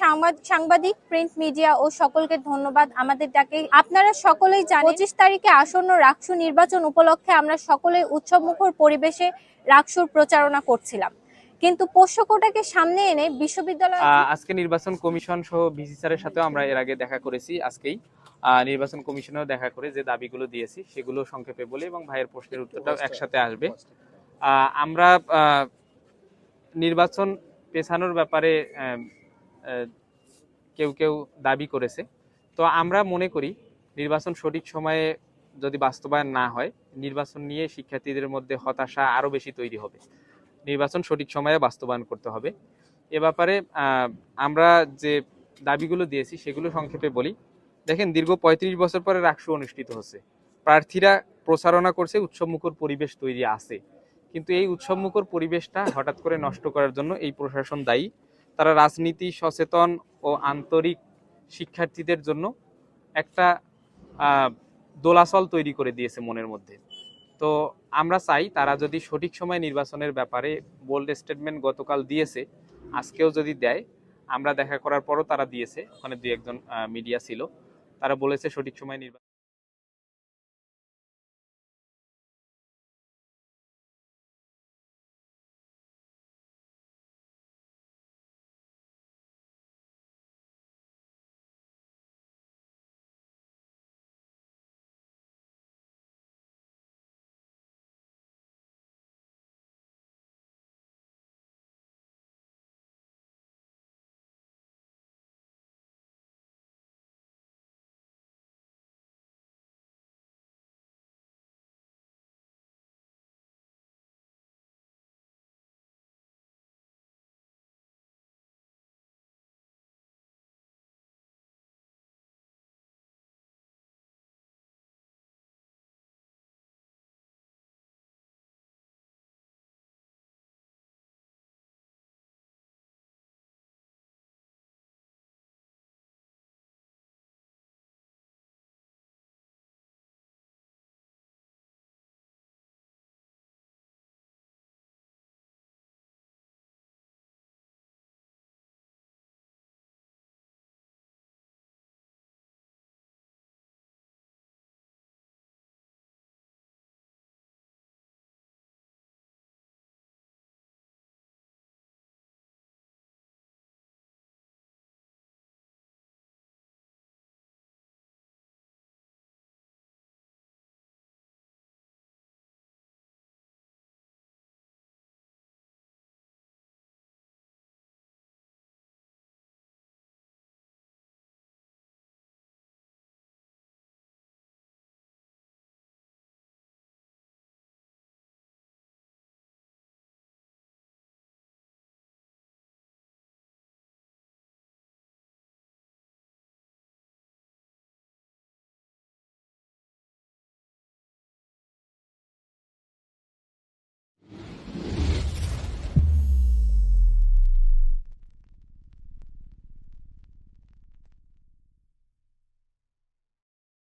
সাংবাদ- সাংবাদিক print media ও সকলকে ধন্যবাদ। আমাদের ডাকে আপনারা সকলেই জানেন, পঁচিশ তারিখে আসন্ন রাকসু নির্বাচন উপলক্ষে আমরা সকলেই উৎসবমুখর পরিবেশে রাকসুর প্রচারণা করছিলাম। কিন্তু পোষ্যকোটাকে সামনে এনে বিশ্ববিদ্যালয় আজকে নির্বাচন কমিশন সহ ভিসি স্যারের সাথেও আমরা এর আগে দেখা করেছি, আজকেই। নির্বাচন কমিশনেও দেখা করে যে দাবিগুলো দিয়েছি, সেগুলো সংক্ষেপে বলে এবং ভাইয়ের প্রশ্নের উত্তরটাও একসাথে আসবে। আমরা নির্বাচন পেছানোর ব্যাপারে কেউ কেউ দাবি করেছে। তো আমরা মনে করি নির্বাচন সঠিক সময়ে যদি বাস্তবায়ন না হয়, নির্বাচন নিয়ে শিক্ষার্থীদের মধ্যে হতাশা আরও বেশি তৈরি হবে। নির্বাচন সঠিক সময়ে বাস্তবায়ন করতে হবে। এ ব্যাপারে আমরা যে দাবিগুলো দিয়েছি সেগুলো সংক্ষেপে বলি। দেখেন, দীর্ঘ পঁয়ত্রিশ বছর পরে রাকসু অনুষ্ঠিত হচ্ছে। প্রার্থীরা প্রচারণা করছে, উৎসবমুখর পরিবেশ তৈরি আছে। কিন্তু এই উৎসবমুখর পরিবেশটা হঠাৎ করে নষ্ট করার জন্য এই প্রশাসন দায়ী। তারা রাজনীতি, সচেতন ও আন্তরিক শিক্ষার্থীদের জন্য একটা দোলাচল তৈরি করে দিয়েছে মনের মধ্যে। তো আমরা চাই তারা যদি সঠিক সময় নির্বাচনের ব্যাপারে বোল্ড স্টেটমেন্ট গতকাল দিয়েছে, আজকেও যদি দেয়, আমরা দেখা করার পরও তারা দিয়েছে। ওখানে দুই একজন মিডিয়া ছিল। তারা বলেছে সঠিক সময় নির্বাচন